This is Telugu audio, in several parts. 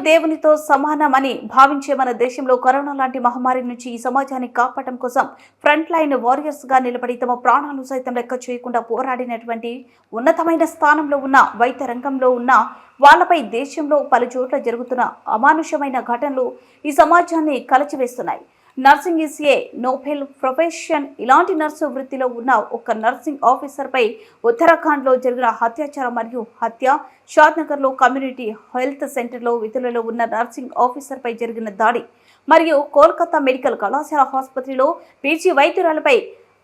దేవునితో సమానమని భావించే మన దేశంలో కరోనా లాంటి మహమ్మారి నుంచి ఈ సమాజాన్ని కాపాడటం కోసం ఫ్రంట్ లైన్ వారియర్స్గా నిలబడి తమ ప్రాణాలు సైతం లెక్క చేయకుండా పోరాడినటువంటి ఉన్నతమైన స్థానంలో ఉన్న వైద్య రంగంలో ఉన్న వాళ్ళపై దేశంలో పలు చోట్ల జరుగుతున్న అమానుషమైన ఘటనలు ఈ సమాజాన్ని కలచివేస్తున్నాయి. Nursing is a noble profession ఇలాంటి నర్సు వృత్తిలో ఉన్న ఒక నర్సింగ్ ఆఫీసర్పై ఉత్తరాఖండ్లో జరిగిన అత్యాచారం మరియు హత్య షాద్నగర్లో కమ్యూనిటీ హెల్త్ సెంటర్లో విధులలో ఉన్న నర్సింగ్ ఆఫీసర్పై జరిగిన దాడి మరియు కోల్కతా మెడికల్ కళాశాల ఆసుపత్రిలో పీజీ వైద్యురాలపై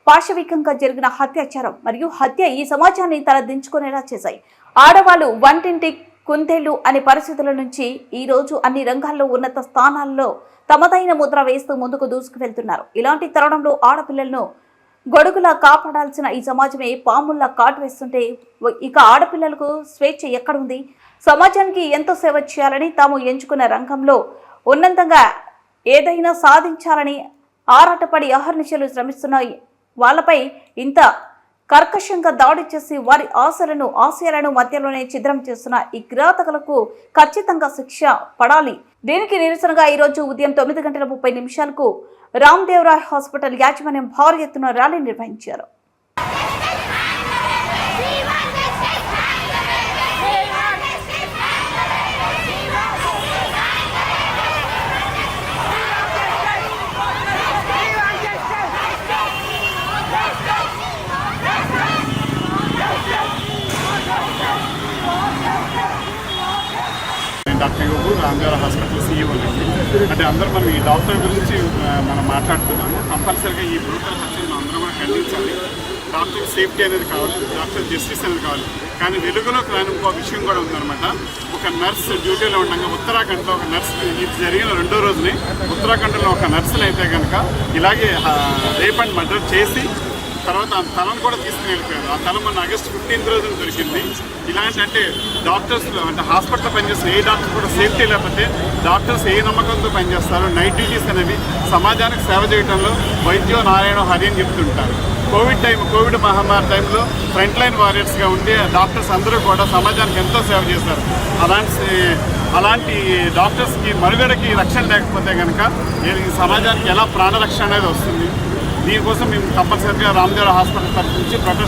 పాశవికంగా జరిగిన అత్యాచారం మరియు హత్య ఈ సమాజాన్ని తలదించుకునేలా చేశాయి. ఆడవాళ్ళు వంటింటి కుందేళ్ళు అనే పరిస్థితుల నుంచి ఈ రోజు అన్ని రంగాల్లో ఉన్నత స్థానాల్లో తమదైన ముద్ర వేస్తూ ముందుకు దూసుకువెళ్తున్నారు. ఇలాంటి తరుణంలో ఆడపిల్లలను గొడుగులా కాపాడాల్సిన ఈ సమాజమే పాముల్లా కాటు వేస్తుంటే ఇక ఆడపిల్లలకు స్వేచ్ఛ ఎక్కడుంది? సమాజానికి ఎంతో సేవ చేయాలని తాము ఎంచుకున్న రంగంలో ఉన్నతంగా ఏదైనా సాధించాలని ఆరాటపడి అహర్నిశలు శ్రమిస్తున్నాయి. వాళ్ళపై ఇంత కర్కశంగా దాడి చేసి వారి ఆశలను ఆశయాలను మధ్యలోనే ఛిద్రం చేస్తున్న ఈ కిరాతకులకు ఖచ్చితంగా శిక్ష పడాలి. దీనికి నిరసనగా ఈరోజు ఉదయం తొమ్మిది గంటల ముప్పై నిమిషాలకు రామ్దేవరాయ్ హాస్పిటల్ యాజమాన్యం భారీ ఎత్తున ర్యాలీ నిర్వహించారు. ఆర్టీఓ డాక్టర్ హాస్పిటల్ సీఈఓ అంటే అందరూ మనం ఈ డాక్టర్ గురించి మనం మాట్లాడుతున్నాము. కంపల్సరీగా ఈ బ్రూటల్ హత్యను అందరం కూడా ఖండించాలి. డాక్టర్ సేఫ్టీ అనేది కావాలి డాక్టర్ జస్టిస్ అనేది కావాలి. కానీ వెలుగులోకి రాని ఇంకో విషయం కూడా ఉందన్నమాట. ఒక నర్స్ డ్యూటీలో ఉండగా ఉత్తరాఖండ్లో ఒక నర్స్ ఇది జరిగిన రెండో రోజునే ఉత్తరాఖండ్లో ఒక నర్సులు అయితే కనుక ఇలాగే రేప్ అండ్ మర్డర్ చేసి తర్వాత ఆ తలను కూడా తీసుకుని వెళ్ళిపోయారు. ఆ తల మన ఆగస్ట్ ఫిఫ్టీన్త్ రోజున దొరికింది. ఇలాంటి అంటే డాక్టర్స్ అంటే హాస్పిటల్లో పనిచేస్తున్న ఏ డాక్టర్ కూడా సేఫ్టీ లేకపోతే డాక్టర్స్ ఏ నమ్మకంతో పనిచేస్తారు నైట్ డ్యూటీస్ అనేవి సమాజానికి సేవ చేయడంలో వైద్యో నారాయణ హరి అని చెప్తుంటారు. కోవిడ్ టైం కోవిడ్ మహమ్మారి టైంలో ఫ్రంట్ లైన్ వారియర్స్గా ఉండి డాక్టర్స్ అందరూ కూడా సమాజానికి ఎంతో సేవ చేశారు. అలాంటి అలాంటి డాక్టర్స్కి మనుగడకి రక్షణ లేకపోతే కనుక ఈ సమాజానికి ఎలా ప్రాణరక్షణ అనేది వస్తుంది? దీనికోసం మేము తప్పనిసరిగా రామ్దేవ్ హాస్పిటల్ తరఫు నుంచి ప్రొటెస్ట్